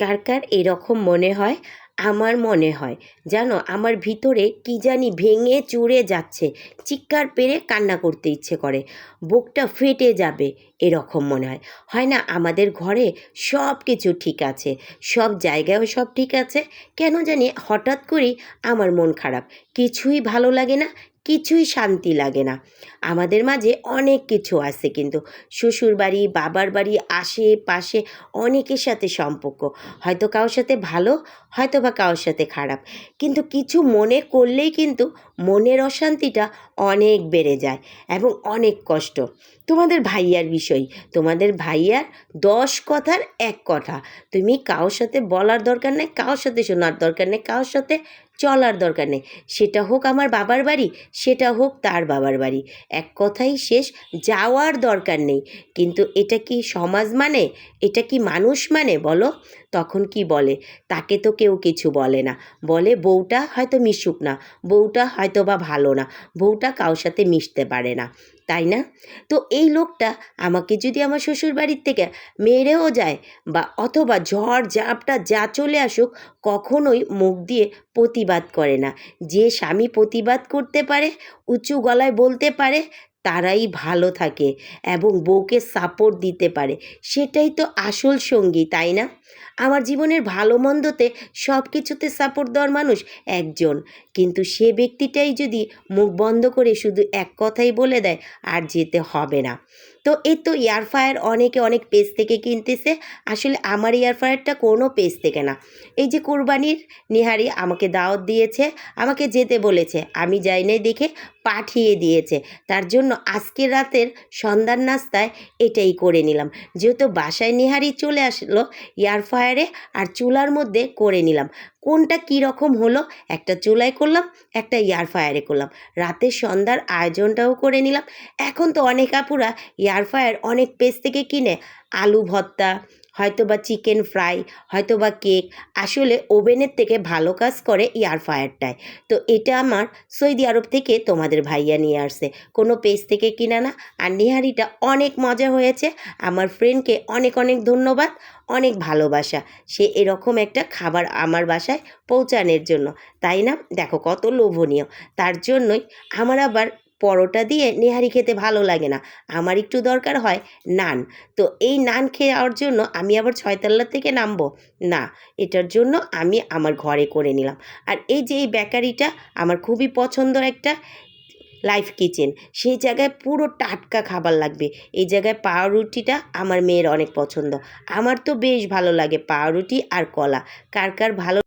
কার কার এরকম মনে হয়? আমার মনে হয়। জানো, আমার ভিতরে কি জানি ভেঙে চুরে যাচ্ছে, চিৎকার পেরে কান্না করতে ইচ্ছে করে, বুকটা ফেটে যাবে এরকম মনে হয়। হয় না আমাদের ঘরে সব কিছু ঠিক আছে, সব জায়গায়ও সব ঠিক আছে? কেন জানি হঠাৎ করেই আমার মন খারাপ। কিছুই ভালো লাগে না কিছুই শান্তি লাগে না। আমাদের মাঝে অনেক কিছু আছে কিন্তু। শ্বশুর বাড়ি, বাবার বাড়ি, আশেপাশে অনেকের সাথে সম্পর্ক। হয়তো কারোর সাথে ভালো হয়তো বা কারোর সাথে খারাপ। কিন্তু কিছু মনে করলেই কিন্তু মনের অশান্তিটা অনেক বেড়ে যায় এবং অনেক কষ্ট। তোমাদের ভাইয়ার বিষয়, তোমাদের ভাইয়ার দশ কথার এক কথা। তুমি কারোর সাথে বলার দরকার নেই, কারোর সাথে শোনার দরকার নেই, কারোর সাথে চলার দরকার নেই। সেটা হোক আমার বাবার বাড়ি, সেটা হোক তার বাবার বাড়ি। এক কথাই শেষ, যাওয়ার দরকার নেই। কিন্তু এটা কি সমাজ মানে? এটা কি মানুষ মানে বলো? তখন কি বলে? তাকে তো কেউ কিছু বলে না। বলে বউটা হয়তো মিশুক না, বউটা হয়তো বা ভালো না, বউটা কারোর সাথে মিশতে পারে না, তাই না? তো এই লোকটা আমাকে যদি আমার শ্বশুর বাড়ির থেকে মেরেও যায় বা অথবা ঝড়, ঝাপটা যা চলে আসুক, কখনোই মুখ দিয়ে প্রতিবাদ করে না। যে স্বামী প্রতিবাদ করতে পারে, উঁচু গলায় বলতে পারে, তারাই ভালো থাকে এবং বউকে সাপোর্ট দিতে পারে। সেটাই তো আসল সঙ্গী, তাই না? আমার জীবনের ভালো মন্দতে সব কিছুতে সাপোর্ট দেওয়ার মানুষ একজন। কিন্তু সে ব্যক্তিটাই যদি মুখ বন্ধ করে শুধু এক কথাই বলে দেয়, আর যেতে হবে না। তো এই তো এয়ার ফায়ার অনেকে অনেক পেজ থেকে কিনতেছে। আসলে আমার এয়ার ফায়ারটা কোনো পেজ থেকে না। এই যে কোরবানির নিহারি আমাকে দাওয়াত দিয়েছে, আমাকে যেতে বলেছে। আমি যাই নাই দেখে পাঠিয়ে দিয়েছে। তার জন্য আজকের রাতের সন্ধ্যার নাস্তায় এটাই করে নিলাম। যেহেতু বাসায় নিহারি চলে আসলো এয়ার ফায়ারে আর চুলার মধ্যে করে নিলাম। কোনটা কী রকম হলো? একটা চুলায় করলাম, একটা এয়ার ফায়ারে করলাম। রাতে সন্ধ্যার আয়োজনটাও করে নিলাম। এখন তো অনেক আপুরা এয়ার ফায়ার অনেক পেজ থেকে কিনে আলু ভর্তা হয়তো বা চিকেন ফ্রাই হয়তো বা কেক আসলে ওভেনের থেকে ভালো কাজ করে এয়ার ফায়ারটায় তো এটা আমার সৌদি আরব থেকে তোমাদের ভাইয়া নিয়ে আসছে কোনো পেজ থেকে কিনা না। আর নিহারিটা অনেক মজা হয়েছে। আমার ফ্রেন্ডকে অনেক অনেক ধন্যবাদ, অনেক ভালোবাসা। সে এরকম একটা খাবার আমার বাসায় পৌঁছানোর জন্য। তাই না? দেখো কত লোভনীয়। তার জন্যই আমার আবার পরোটা দিয়ে নেহারি খেতে ভালো লাগে না। আমার একটু দরকার হয় নান। তো এই নান খাওয়ার জন্য আমি আবার ছয়তলা থেকে নামবো? না, এটার জন্য আমি আমার ঘরে করে নিলাম। আর এই যে এই বেকারিটা আমার খুবই পছন্দ একটা লাইফ কিচেন, সেই জায়গায় পুরো টাটকা খাবার লাগবে। এই জায়গায় পাউরুটিটা আমার মেয়ের অনেক পছন্দ। আমার তো বেশ ভালো লাগে পাউরুটি আর কলা। কার কার ভালো